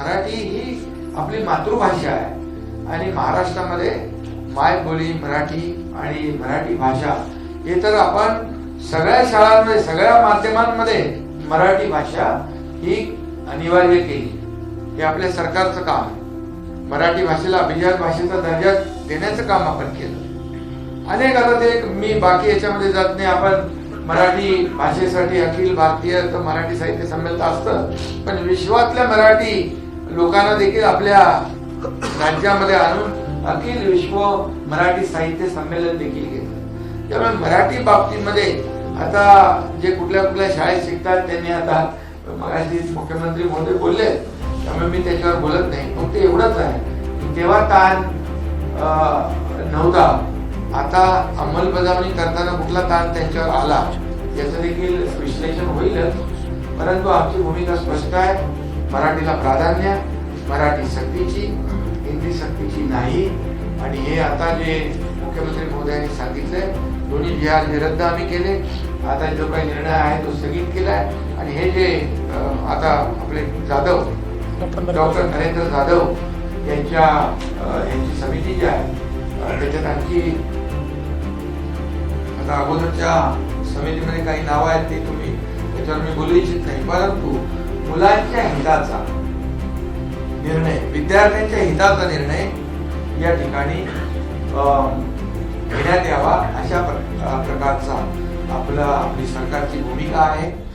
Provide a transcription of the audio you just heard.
मराठी ही आपली मातृभाषा आहे. आणि महाराष्ट्रामध्ये मायबोली मराठी आणि मराठी भाषा हे तर आपण सगळ्या शाळांमध्ये सगळ्या माध्यमांमध्ये मराठी भाषा ही अनिवार्य केली. हे आपल्या सरकारचं काम आहे. मराठी भाषेला अभिजात भाषेचा दर्जा देण्याचं काम आपण केलं. अनेक आता ते मी बाकी याच्यामध्ये जात नाही. आपण मराठी भाषेसाठी अखिल भारतीय तर मराठी साहित्य संमेलन असतं. पण विश्वातल्या मराठी लोकांना देखील आपल्या राज्यामध्ये आणून अखिल विश्व मराठी साहित्य संमेलन देखील घेतलं त्यामुळे मराठी बाबतीमध्ये आता जे कुठल्या कुठल्या शाळेत शिकतात त्यांनी आता मगाशी मुख्यमंत्री महोदय बोलले त्यामुळे मी त्याच्यावर बोलत नाही. फक्त एवढंच आहे की तेव्हा ताण नव्हता. आता अंमलबजावणी करताना कुठला ताण त्यांच्यावर आला याचं देखील विश्लेषण होईलच. परंतु आमची भूमिका स्पष्ट आहे. मराठीला प्राधान्य मराठी सक्तीची हिंदी सक्तीची नाही. आणि हे आता जे मुख्यमंत्री महोदयांनी सांगितलंय दोन्ही बिहार हे रद्द आम्ही केले. आता जो काही निर्णय आहे तो स्थगित केलाय आणि हे जे आता आपले जाधव डॉक्टर नरेंद्र जाधव यांच्या यांची समिती जी आहे त्याच्यात आणखी आता अगोदरच्या समितीमध्ये काही नावं आहेत ते तुम्ही त्याच्यावर मी बोलू इच्छित नाही. परंतु मुलांच्या हिताचा निर्णय विद्यार्थ्यांच्या हिताचा निर्णय या ठिकाणी घेण्यात यावा अशा प्र- प्रकारचा आपला आपली सरकारची भूमिका आहे.